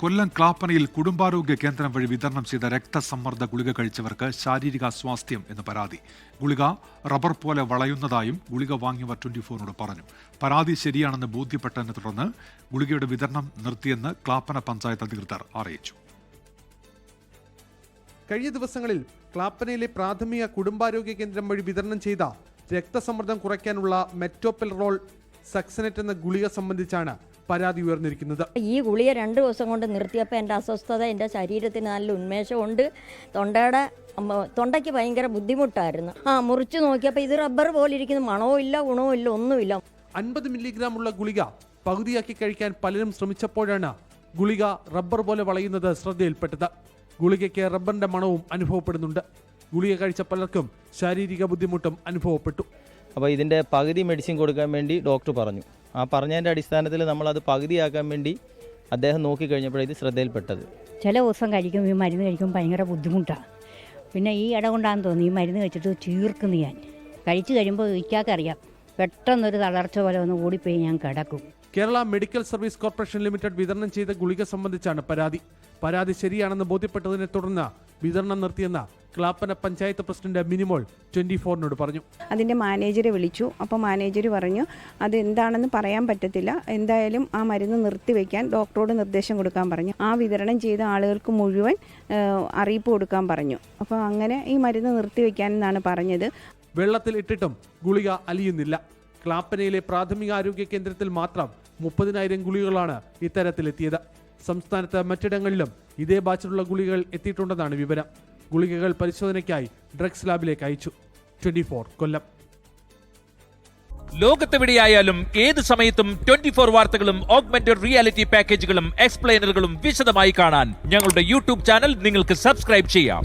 കൊല്ലം ക്ലാപ്പനയിൽ കുടുംബാരോഗ്യ കേന്ദ്രം വഴി വിതരണം ചെയ്ത രക്തസമ്മർദ്ദ ഗുളിക കഴിച്ചവർക്ക് ശാരീരിക സ്വാസ്ഥ്യം എന്ന് പരാതി. ഗുളിക റബ്ബർ പോലെ വളയുന്നതായും ഗുളിക വാങ്ങിയവർ ട്വന്റി ഫോറിനോട് പറഞ്ഞു. പരാതി ശരിയാണെന്ന് ബോധ്യപ്പെട്ടതിനെ തുടർന്ന് ഗുളികയുടെ വിതരണം നിർത്തിയെന്ന് ക്ലാപ്പന പഞ്ചായത്ത് അധികൃതർ അറിയിച്ചു. കഴിഞ്ഞ ദിവസങ്ങളിൽ ക്ലാപ്പനയിലെ പ്രാഥമിക കുടുംബാരോഗ്യ കേന്ദ്രം വഴി വിതരണം ചെയ്ത രക്തസമ്മർദ്ദം കുറയ്ക്കാനുള്ള മെറ്റോപെൽറോൾ സക്സനെറ്റ് എന്ന ഗുളിക സംബന്ധിച്ചാണ് പരാതി ഉയർന്നിരിക്കുന്നത്. ഈ ഗുളിയെ രണ്ട് ദിവസം കൊണ്ട് നിർത്തിയപ്പോൾ എന്റെ അസ്വസ്ഥത എന്റെ ശരീരത്തിന് നല്ല ഉന്മേഷമുണ്ട് തൊണ്ടയുടെ തൊണ്ടയ്ക്ക് ഭയങ്കര ബുദ്ധിമുട്ടായിരുന്നു. ആ മുറിച്ച് നോക്കിയപ്പോൾ ഇത് റബ്ബർ പോലെ ഇരിക്കുന്നു. മണവും ഇല്ല ഗുണവും ഇല്ല ഒന്നുമില്ല. അൻപത് മില്ലിഗ്രാം ഉള്ള ഗുളിക പകുതിയാക്കി കഴിക്കാൻ പലരും ശ്രമിച്ചപ്പോഴാണ് ഗുളിക റബ്ബർ പോലെ വളയുന്നത് ശ്രദ്ധയിൽപ്പെട്ടത്. ഗുളികയ്ക്ക് റബ്ബറിന്റെ മണവും അനുഭവപ്പെടുന്നുണ്ട്. ഗുളിക കഴിച്ച പലർക്കും ശാരീരിക ബുദ്ധിമുട്ടും അനുഭവപ്പെട്ടു. അപ്പോൾ ഇതിന്റെ പകുതി മെഡിസിൻ കൊടുക്കാൻ വേണ്ടി ഡോക്ടർ പറഞ്ഞു. ആ പറഞ്ഞതിന്റെ അടിസ്ഥാനത്തിൽ നമ്മളത് പകുതിയാക്കാൻ വേണ്ടി അദ്ദേഹം നോക്കിക്കഴിഞ്ഞപ്പോഴേ ഇത് ശ്രദ്ധയിൽപ്പെട്ടത്. ചില ദിവസം കഴിക്കും ഈ മരുന്ന് കഴിക്കും ഭയങ്കര ബുദ്ധിമുട്ടാണ് പിന്നെ ഈ ഇട കൊണ്ടാണെന്ന് തോന്നി ഈ മരുന്ന് കഴിച്ചിട്ട് ചീർക്കുന്നു ഞാൻ. കഴിച്ചു കഴിയുമ്പോൾ ഇക്കാക്കറിയാം പെട്ടെന്നൊരു തളർച്ച പോലെ ഒന്ന് ഓടിപ്പോയി ഞാൻ കിടക്കും. Kerala medical service corporation limited വിതരണം ചെയ്ത ഗുളിക സംബന്ധിച്ചാണ് പരാതി. പരാതി ശരിയാണെന്ന് ബോധ്യപ്പെട്ടതിനെ തുടർന്ന് വിതരണം നിർത്തിയെന്ന് ക്ലാപ്പന പഞ്ചായത്ത് പ്രസിഡന്റ് മിനിമോൾ ട്വന്റി ഫോറിനോട് പറഞ്ഞു. അതിന്റെ മാനേജറെ വിളിച്ചു. അപ്പോൾ മാനേജർ പറഞ്ഞു അത് എന്താണെന്ന് പറയാൻ പറ്റത്തില്ല. എന്തായാലും ആ മരുന്ന് നിർത്തിവെക്കാൻ ഡോക്ടറോട് നിർദ്ദേശം കൊടുക്കാൻ പറഞ്ഞു. ആ വിതരണം ചെയ്ത ആളുകൾക്ക് മുഴുവൻ അറിയിപ്പ് കൊടുക്കാൻ പറഞ്ഞു. അപ്പോൾ അങ്ങനെ ഈ മരുന്ന് നിർത്തിവെക്കാൻ എന്നാണ് പറഞ്ഞത്. വെള്ളത്തിൽ ഇട്ടിട്ടും ഗുളിക അലിയുന്നില്ല. ക്ലാപ്പനയിലെ പ്രാഥമിക ആരോഗ്യ കേന്ദ്രത്തിൽ മാത്രം മുപ്പതിനായിരം ഗുളികകളാണ് ഇത്തരത്തിലെത്തിയത്. സംസ്ഥാനത്ത് മറ്റിടങ്ങളിലും ഇതേ ബാച്ചിലുള്ള ഗുളികകൾ എത്തിയിട്ടുണ്ടെന്നാണ് വിവരം. ഗുളികകൾ പരിശോധനയ്ക്കായി ഡ്രഗ്സ് ലാബിലേക്ക് അയച്ചു. ട്വന്റി കൊല്ലം. ലോകത്തെവിടെയായാലും ഏത് സമയത്തും ട്വന്റി ഫോർ വാർത്തകളും ഓഗ്മെന്റഡ് റിയാലിറ്റി പാക്കേജുകളും എക്സ്പ്ലെയിനറുകളും വിശദമായി കാണാൻ ഞങ്ങളുടെ യൂട്യൂബ് ചാനൽ നിങ്ങൾക്ക് സബ്സ്ക്രൈബ് ചെയ്യാം.